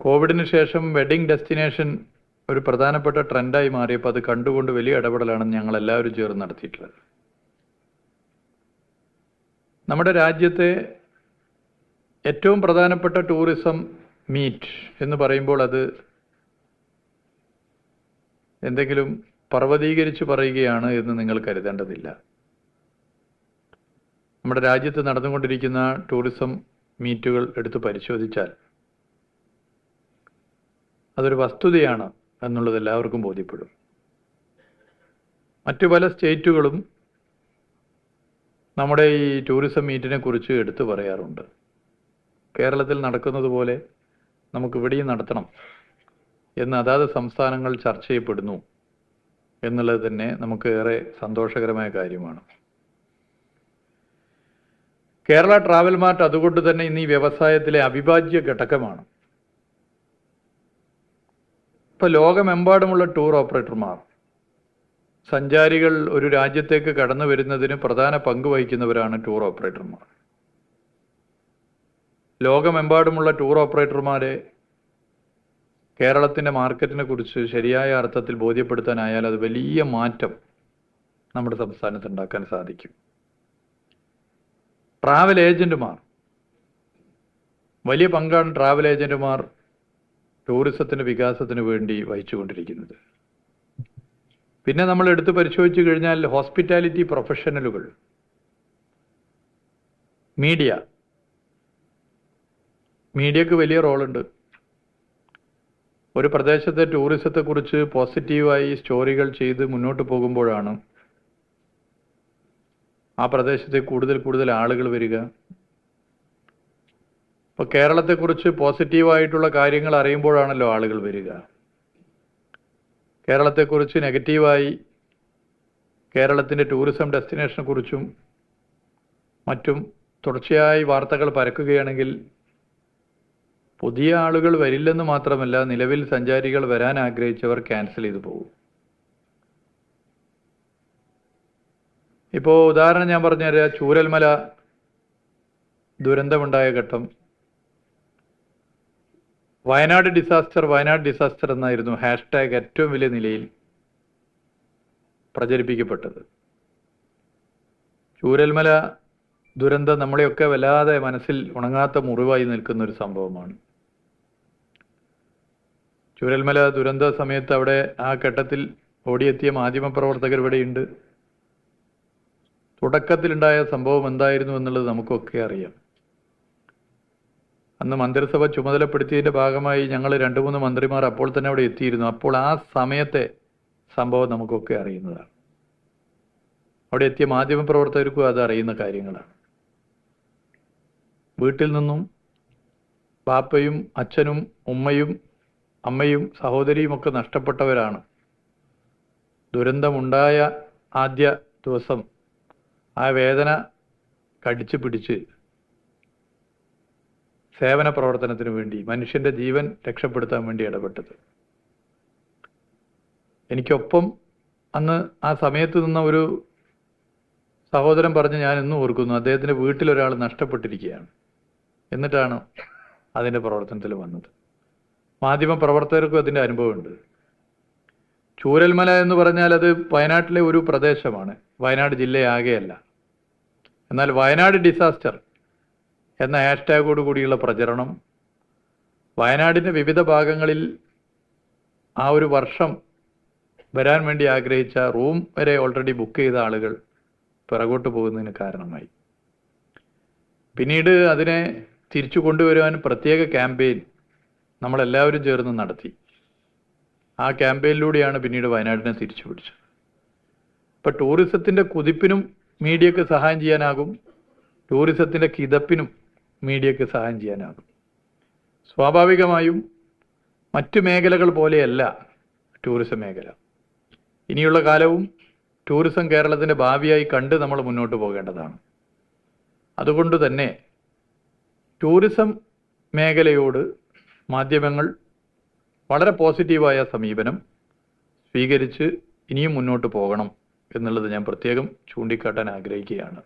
കോവിഡിന് ശേഷം wedding destination ഒരു പ്രധാനപ്പെട്ട ട്രെൻഡായി മാറിയപ്പോൾ അത് കണ്ടുകൊണ്ട് വലിയ ഇടപെടലാണ് ഞങ്ങൾ എല്ലാവരും ചേർന്ന് നടത്തിയിട്ടുള്ളത്. നമ്മുടെ രാജ്യത്തെ ഏറ്റവും പ്രധാനപ്പെട്ട ടൂറിസം മീറ്റ് എന്ന് പറയുമ്പോൾ അത് എന്തെങ്കിലും പർവതീകരിച്ച് പറയുകയാണ് എന്ന് നിങ്ങൾ കരുതേണ്ടതില്ല. നമ്മുടെ രാജ്യത്ത് നടന്നുകൊണ്ടിരിക്കുന്ന ടൂറിസം മീറ്റുകൾ എടുത്ത് പരിശോധിച്ചാൽ അതൊരു വസ്തുതയാണ് എന്നുള്ളത് എല്ലാവർക്കും ബോധ്യപ്പെടും. മറ്റു പല സ്റ്റേറ്റുകളും നമ്മുടെ ഈ ടൂറിസം മീറ്റിനെ കുറിച്ച് എടുത്തു പറയാറുണ്ട്. കേരളത്തിൽ നടക്കുന്നത് പോലെ നമുക്ക് ഇവിടെയും നടത്തണം എന്ന് അതാത് സംസ്ഥാനങ്ങൾ ചർച്ച ചെയ്യപ്പെടുന്നു എന്നുള്ളത് തന്നെ നമുക്ക് ഏറെ സന്തോഷകരമായ കാര്യമാണ്. കേരള ട്രാവൽ മാർട്ട് അതുകൊണ്ട് തന്നെ ഇന്ന് ഈ വ്യവസായത്തിലെ അവിഭാജ്യ ഘടകമാണ്. ഇപ്പൊ ലോകമെമ്പാടുമുള്ള ടൂർ ഓപ്പറേറ്റർമാർ സഞ്ചാരികൾ ഒരു രാജ്യത്തേക്ക് കടന്നു വരുന്നതിന് പ്രധാന പങ്ക് വഹിക്കുന്നവരാണ് ടൂർ ഓപ്പറേറ്റർമാർ. ലോകമെമ്പാടുമുള്ള ടൂർ ഓപ്പറേറ്റർമാരെ കേരളത്തിന്റെ മാർക്കറ്റിനെ കുറിച്ച് ശരിയായ അർത്ഥത്തിൽ ബോധ്യപ്പെടുത്താനായാൽ അത് വലിയ മാറ്റം നമ്മുടെ സംസ്ഥാനത്ത് ഉണ്ടാക്കാൻ സാധിക്കും. ട്രാവൽ ഏജന്റുമാർ വലിയ പങ്കാണ് ട്രാവൽ ഏജന്റുമാർ ടൂറിസത്തിന്റെ വികാസത്തിന് വേണ്ടി വഹിച്ചുകൊണ്ടിരിക്കുന്നത്. പിന്നെ നമ്മൾ എടുത്തു പരിശോധിച്ചു കഴിഞ്ഞാൽ ഹോസ്പിറ്റാലിറ്റി പ്രൊഫഷണലുകൾ മീഡിയ. മീഡിയക്ക് വലിയ റോളുണ്ട്. ഒരു പ്രദേശത്തെ ടൂറിസത്തെക്കുറിച്ച് പോസിറ്റീവായി സ്റ്റോറികൾ ചെയ്ത് മുന്നോട്ട് പോകുമ്പോഴാണ് ആ പ്രദേശത്തെ കൂടുതൽ കൂടുതൽ ആളുകൾ വരിക. ഇപ്പൊ കേരളത്തെക്കുറിച്ച് പോസിറ്റീവായിട്ടുള്ള കാര്യങ്ങൾ അറിയുമ്പോഴാണല്ലോ ആളുകൾ വരിക. കേരളത്തെക്കുറിച്ച് നെഗറ്റീവായി കേരളത്തിന്റെ ടൂറിസം ഡെസ്റ്റിനേഷനെ കുറിച്ചും മറ്റും തുടർച്ചയായി വാർത്തകൾ പരക്കുകയാണെങ്കിൽ പുതിയ ആളുകൾ വരില്ലെന്ന് മാത്രമല്ല നിലവിൽ സഞ്ചാരികൾ വരാൻ ആഗ്രഹിച്ചവർ ക്യാൻസൽ ചെയ്തു പോകും. ഇപ്പോൾ ഉദാഹരണം ഞാൻ പറഞ്ഞുതരാം. ചൂരൽമല ദുരന്തമുണ്ടായ ഘട്ടം. വയനാട് ഡിസാസ്റ്റർ വയനാട് ഡിസാസ്റ്റർ എന്നായിരുന്നു ഹാഷ്ടാഗ് ഏറ്റവും വലിയ നിലയിൽ പ്രചരിപ്പിക്കപ്പെട്ടത്. ചൂരൽമല ദുരന്തം നമ്മളെയൊക്കെ വല്ലാതെ മനസ്സിൽ ഉണങ്ങാത്ത മുറിവായി നിൽക്കുന്ന ഒരു സംഭവമാണ്. ചൂരൽമല ദുരന്ത സമയത്ത് അവിടെ ആ ഘട്ടത്തിൽ ഓടിയെത്തിയ മാധ്യമപ്രവർത്തകർ ഇവിടെയുണ്ട്. തുടക്കത്തിലുണ്ടായ സംഭവം എന്തായിരുന്നു എന്നുള്ളത് നമുക്കൊക്കെ അറിയാം. അന്ന് മന്ത്രിസഭ ചുമതലപ്പെടുത്തിയതിന്റെ ഭാഗമായി ഞങ്ങൾ രണ്ട് മൂന്ന് മന്ത്രിമാർ അപ്പോൾ തന്നെ അവിടെ എത്തിയിരുന്നു. അപ്പോൾ ആ സമയത്തെ സംഭവം നമുക്കൊക്കെ അറിയുന്നതാണ്. അവിടെ എത്തിയ മാധ്യമപ്രവർത്തകർക്കും അത് അറിയുന്ന കാര്യങ്ങളാണ്. വീട്ടിൽ നിന്നും പാപ്പയും അച്ഛനും ഉമ്മയും അമ്മയും സഹോദരിയും ഒക്കെ നഷ്ടപ്പെട്ടവരാണ്. ദുരന്തമുണ്ടായ ആദ്യ ദിവസം ആ വേദന കടിച്ചു പിടിച്ച് സേവന പ്രവർത്തനത്തിനു വേണ്ടി മനുഷ്യന്റെ ജീവൻ രക്ഷപ്പെടുത്താൻ വേണ്ടി ഇടപെട്ടത്. എനിക്കൊപ്പം അന്ന് ആ സമയത്ത് നിന്ന ഒരു സഹോദരൻ പറഞ്ഞ് ഞാൻ ഇന്നും ഓർക്കുന്നു അദ്ദേഹത്തിന്റെ വീട്ടിൽ ഒരാൾ നഷ്ടപ്പെട്ടിരിക്കുകയാണ്. എന്നിട്ടാണ് അതിന്റെ പ്രവർത്തനത്തിൽ വന്നത്. മാധ്യമ പ്രവർത്തകർക്കും അതിന്റെ അനുഭവമുണ്ട്. ചൂരൽമല എന്ന് പറഞ്ഞാൽ അത് വയനാട്ടിലെ ഒരു പ്രദേശമാണ്. വയനാട് ജില്ലയാകെയല്ല. എന്നാൽ വയനാട് ഡിസാസ്റ്റർ എന്ന ഹാഷ്ടാഗോട് കൂടിയുള്ള പ്രചരണം വയനാടിന്റെ വിവിധ ഭാഗങ്ങളിൽ ആ ഒരു വർഷം വരാൻ വേണ്ടി ആഗ്രഹിച്ച റൂം വരെ ഓൾറെഡി ബുക്ക് ചെയ്ത ആളുകൾ പിറകോട്ട് പോകുന്നതിന് കാരണമായി. പിന്നീട് അതിനെ തിരിച്ചു കൊണ്ടുവരുവാൻ പ്രത്യേക ക്യാമ്പയിൻ നമ്മളെല്ലാവരും ചേർന്ന് നടത്തി. ആ ക്യാമ്പയിനിലൂടെയാണ് പിന്നീട് വയനാടിനെ തിരിച്ചു പിടിച്ചത്. അപ്പം ടൂറിസത്തിന്റെ കുതിപ്പിനും മീഡിയക്ക് സഹായം ചെയ്യാനാകും ടൂറിസത്തിന്റെ കിതപ്പിനും മീഡിയക്ക് സഹായം ചെയ്യാനാകും. സ്വാഭാവികമായും മറ്റു മേഖലകൾ പോലെയല്ല ടൂറിസം മേഖല. ഇനിയുള്ള കാലവും ടൂറിസം കേരളത്തിന്റെ ഭാവിയായി കണ്ട് നമ്മൾ മുന്നോട്ട് പോകേണ്ടതാണ്. അതുകൊണ്ട് തന്നെ ടൂറിസം മേഖലയോട് മാധ്യമങ്ങൾ വളരെ പോസിറ്റീവായ സമീപനം സ്വീകരിച്ച് ഇനിയും മുന്നോട്ട് പോകണം എന്നുള്ളത് ഞാൻ പ്രത്യേകം ചൂണ്ടിക്കാട്ടാൻ ആഗ്രഹിക്കുകയാണ്.